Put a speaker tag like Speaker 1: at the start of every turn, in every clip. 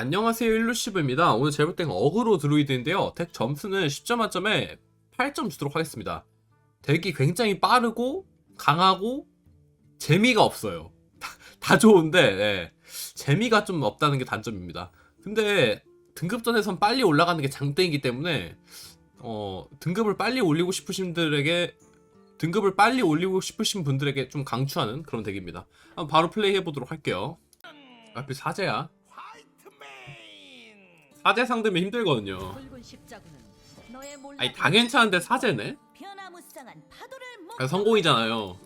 Speaker 1: 안녕하세요 일루시브입니다. 오늘 제가 볼땐 어그로 드루이드인데요. 덱 점수는 10점 만점에 8점 주도록 하겠습니다. 덱이 굉장히 빠르고 강하고 재미가 없어요. 다, 다 좋은데 네. 재미가 좀 없다는 게 단점입니다. 근데 등급전에선 빨리 올라가는 게 장땡이기 때문에 어, 등급을 빨리 올리고 싶으신 분들에게 등급을 빨리 올리고 싶으신 분들에게 좀 강추하는 그런 덱입니다. 한번 바로 플레이 해 보도록 할게요. 앞에 사제야. 사제 상대면 힘들거든요. 아니 다 괜찮은데 사제네? 아, 성공이잖아요.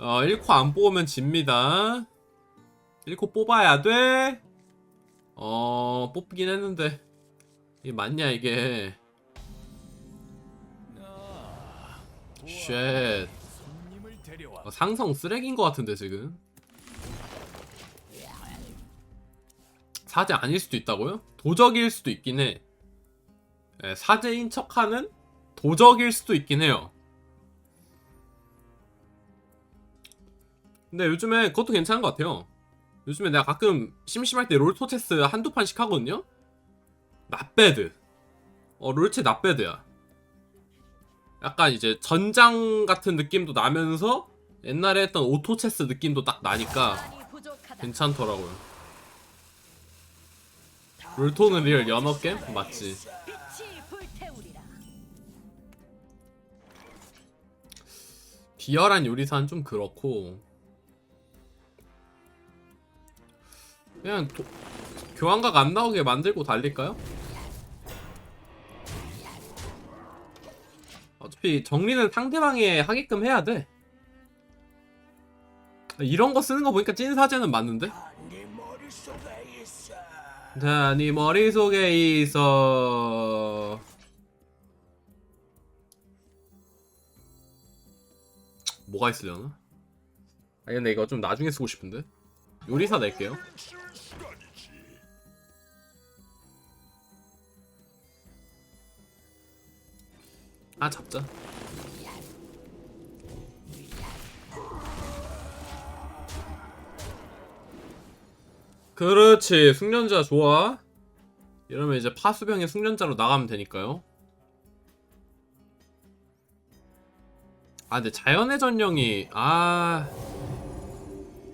Speaker 1: 어 1코 안 뽑으면 집니다. 1코 뽑아야 돼. 어 뽑긴 했는데 이게 맞냐 이게? 쉣. 어, 상성 쓰레기인 것 같은데 지금. 사제 아닐 수도 있다고요? 도적일 수도 있긴 해. 예, 사제인 척하는 도적일 수도 있긴 해요. 근데 요즘에 그것도 괜찮은 것 같아요. 요즘에 내가 가끔 심심할 때 롤토체스 한두 판씩 하거든요? 낫배드. 어, 롤체 낫배드야. 약간 이제 전장 같은 느낌도 나면서 옛날에 했던 오토체스 느낌도 딱 나니까. 괜찮더라고요. 롤토는 리얼 연어 게임? 맞지. 비열한 요리사는 좀 그렇고 그냥 도- 교환각 안 나오게 만들고 달릴까요? 어차피 정리는 상대방이 하게끔 해야 돼 이런 거 쓰는 거 보니까 찐 사제는 맞는데? 자, 네 머릿속에 있어 뭐가 있으려나? 아니 근데 이거 좀 나중에 쓰고 싶은데? 요리사 낼게요. 아 잡자 그렇지 숙련자 좋아 이러면 이제 파수병의 숙련자로 나가면 되니까요 아 근데 자연의 전령이 아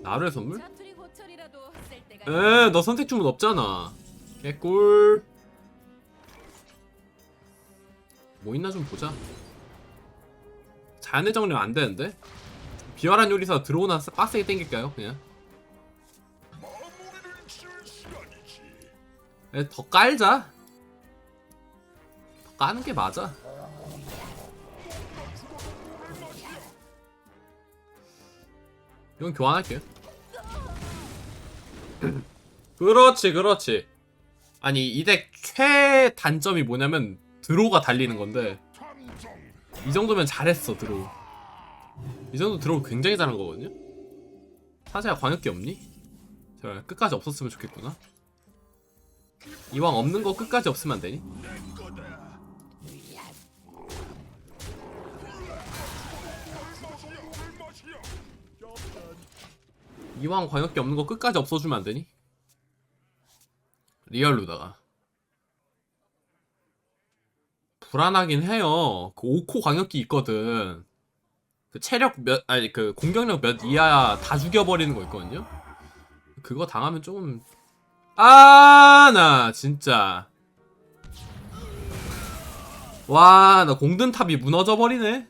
Speaker 1: 나루의 선물?
Speaker 2: 자투리 고철이라도 쓸 때가
Speaker 1: 에, 너 선택 주문 없잖아. 개꿀. 뭐 있나 좀 보자. 자연의 정령 안 되는데? 비열한 요리사 들어오나 빡- 빡세게 땡길까요? 그냥. 더 깔자. 더 까는 게 맞아. 이건 교환할게요. 그렇지, 그렇지. 아니, 이 덱 최단점이 뭐냐면 드로우가 달리는 건데 이 정도면 잘했어, 드로우. 이 정도 드로우 굉장히 잘한 거거든요? 사자야 광역기 없니? 제발 끝까지 없었으면 좋겠구나. 이왕 없는 거 끝까지 없으면 안 되니? 이왕 광역기 없는 거 끝까지 없어주면 안 되니? 리얼로다가 불안하긴 해요. 그 5코 광역기 있거든. 그 체력 몇 아니 그 공격력 몇 이하 다 죽여버리는 거 있거든요. 그거 당하면 조금 아 나 진짜 와 나 공든탑이 무너져 버리네.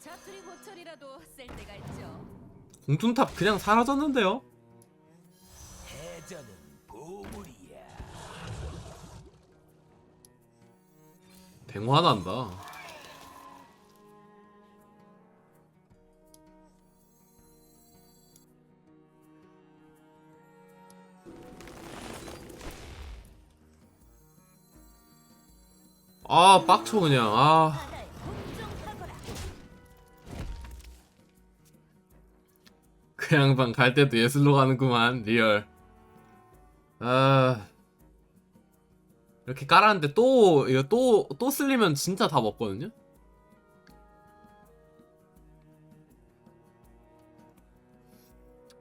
Speaker 2: 자투리 고철이라도 쓸 때가 있죠.
Speaker 1: 공든탑 그냥 사라졌는데요. 뱅화난다. 아 빡쳐 그냥. 아. 그 양반 갈 때도 예술로 가는구만 리얼. 아. 이렇게 깔았는데 또 이거 또 또 쓸리면 진짜 다 먹거든요?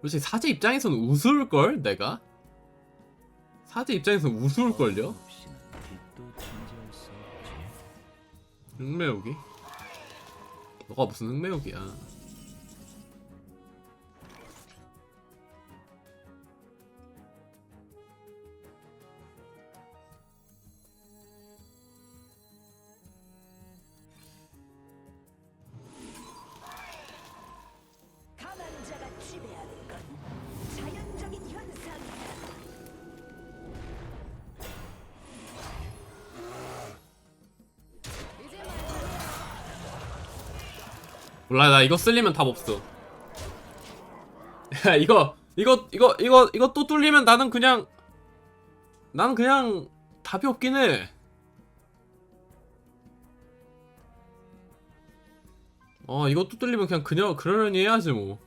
Speaker 1: 솔직히 사제 입장에서는 웃을걸 내가? 사제 입장에서 우스울걸요? 흑매우기? 너가 무슨 흑매우기야 몰라 나 이거 쓸리면 답 없어. 야 이거 이거 이거 이거 이거 또 뚫리면 나는 그냥 나는 그냥 답이 없긴 해. 어, 이거 또 뚫리면 그냥 그냥 그러려니 해야지 뭐.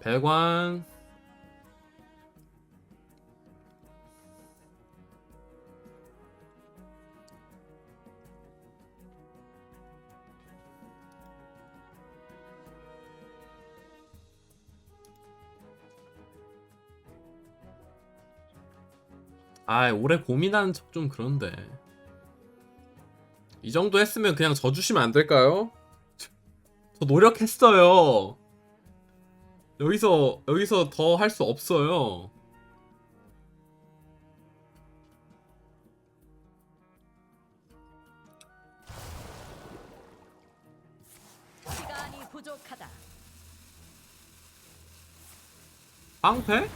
Speaker 1: 배관 아, 오래 고민하는 척 좀 그런데. 이 정도 했으면 그냥 져주시면 안 될까요? 저, 저 노력했어요. 여기서, 여기서 더 할 수 없어요.
Speaker 2: 시간이 부족하다.
Speaker 1: 빵패?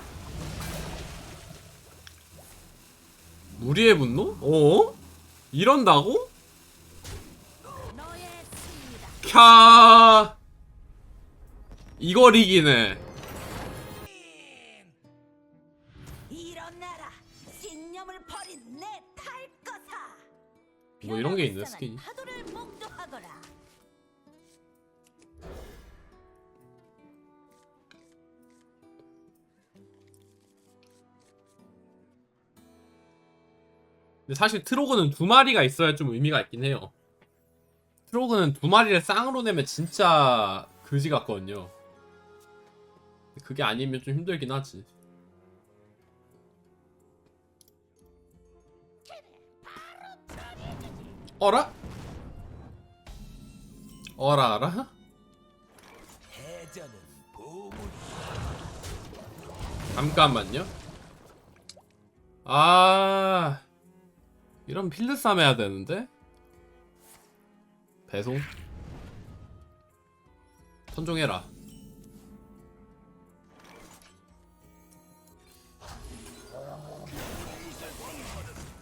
Speaker 1: 무리의 분노? 어? 이런다고? 캬.
Speaker 2: 내 탈거사.
Speaker 1: 뭐 이런 게 있네, 스킨이. 근데 사실 트로그는 두 마리가 있어야 좀 의미가 있긴 해요. 트로그는 두 마리를 쌍으로 내면 진짜 그지 같거든요. 그게 아니면 좀 힘들긴 하지. 어라? 어라
Speaker 3: 보물.
Speaker 1: 잠깐만요. 아, 이런 필드 싸움 해야 되는데? 배송? 선종해라.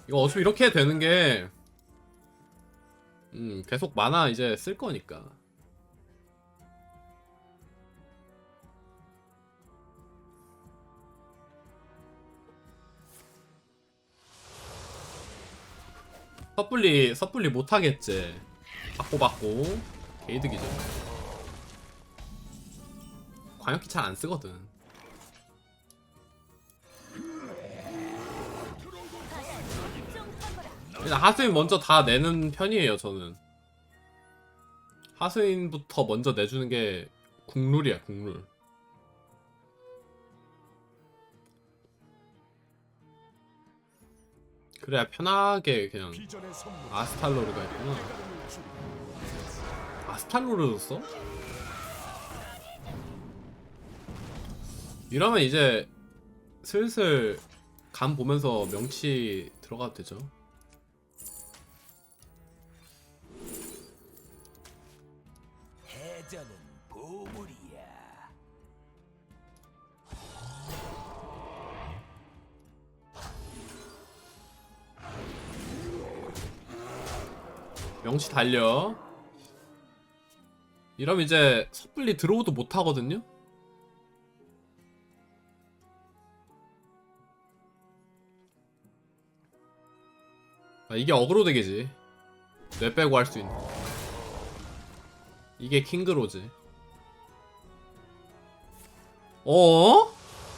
Speaker 1: 이거 어차피 이렇게 되는 게, 음, 계속 만화 이제 쓸 거니까. 섣불리 섣불리 못하겠지. 받고 받고. 개이득이죠 관역기 잘 안 쓰거든.
Speaker 2: 걱정하거라.
Speaker 1: 일단 하수인 먼저 다 내는 편이에요 저는. 하수인부터 먼저 내주는 게 국룰이야 국룰 그래야 편하게 그냥 아스탈로르가 있구나. 아스탈로르도 써? 이러면 이제 슬슬 감 보면서 명치 들어가도 되죠 명치 달려. 이러면 이제 섣불리 들어오도 못 하거든요. 아, 이게 어그로 되게지. 뇌 빼고 할 수 있는. 이게 킹그로지. 어?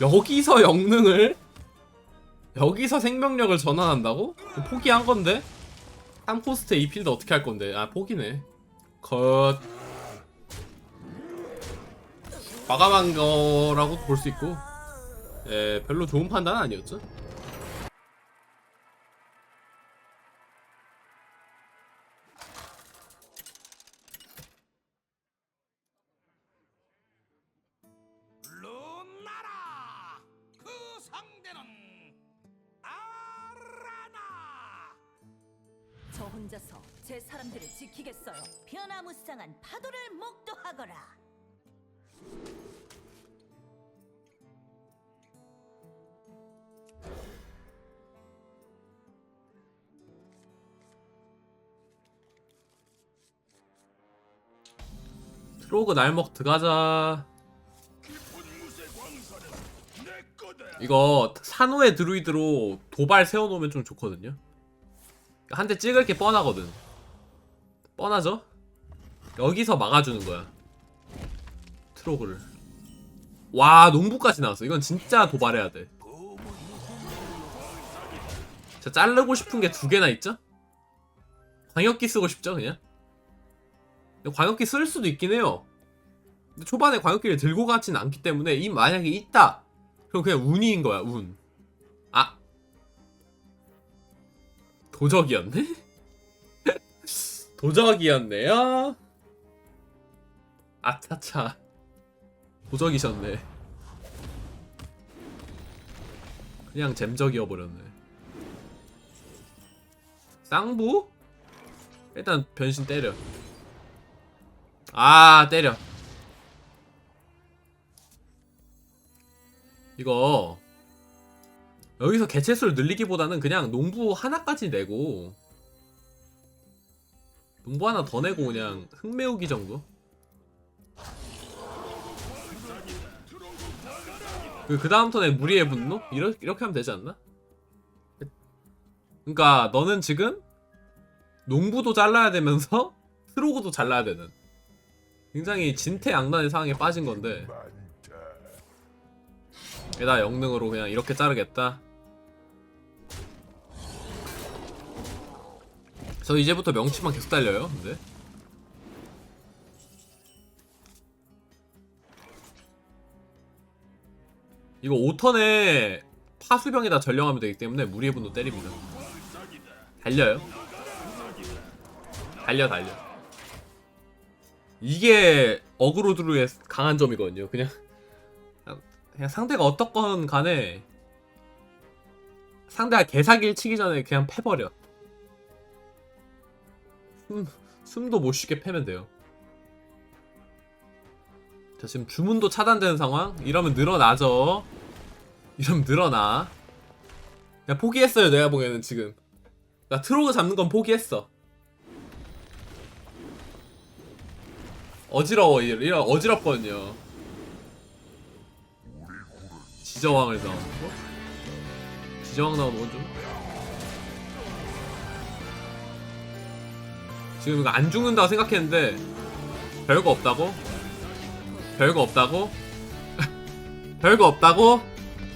Speaker 1: 여기서 영능을? 여기서 생명력을 전환한다고? 포기한 건데? 3코스트 이 필드 어떻게 할 건데? 아 포기네. 컷. 과감한 거라고 볼 수 있고 예, 별로 좋은 판단은 아니었죠.
Speaker 2: 혼자서 제 사람들을 지키겠어요. 변화무쌍한 파도를 목도하거라.
Speaker 1: 트로그 날먹 들어가자. 이거 산호의 드루이드로 도발 세워놓으면 좀 좋거든요. 한 대 찍을 게 뻔하거든. 뻔하죠? 여기서 막아주는 거야. 트로그를. 와 농부까지 나왔어. 이건 진짜 도발해야 돼. 자 자르고 싶은 게 두 개나 있죠? 광역기 쓰고 싶죠 그냥? 광역기 쓸 수도 있긴 해요. 근데 초반에 광역기를 들고 가진 않기 때문에 이 만약에 있다 그럼 그냥 운이인 거야, 운. 도적이었네? 도적이었네요? 아차차. 도적이셨네. 그냥 잼적이어버렸네. 쌍부? 일단 변신 때려. 아, 때려. 이거 여기서 개체수를 늘리기보다는 그냥 농부 하나까지 내고 농부 하나 더 내고 그냥 흙메우기 정도? 그, 그 다음 턴에 무리의 분노? 이렇게, 이렇게 하면 되지 않나? 그니까 너는 지금 농부도 잘라야 되면서 트로그도 잘라야 되는 굉장히 진퇴양난의 상황에 빠진 건데 게다 영능으로 그냥 이렇게 자르겠다. 저 이제부터 명치만 계속 달려요. 근데 이거 5턴에 파수병에다 전령하면 되기 때문에 무리의 분도 때립니다. 달려요. 달려 달려. 이게 어그로드루의 강한 점이거든요. 그냥 그냥 상대가 어떻건 간에 상대가 개사기를 치기 전에 그냥 패버려. 숨, 숨도 못 쉬게 패면 돼요. 자, 지금 주문도 차단되는 상황? 이러면 늘어나죠. 이러면 늘어나. 야, 포기했어요, 내가 보기에는 지금. 나 트로그 잡는 건 포기했어. 어지러워, 이런 어지럽거든요. 지저왕을 거? 지저왕 나오는 건 좀. 지금 이거 안 죽는다고 생각했는데 별거 없다고? 별거 없다고? 별거 없다고?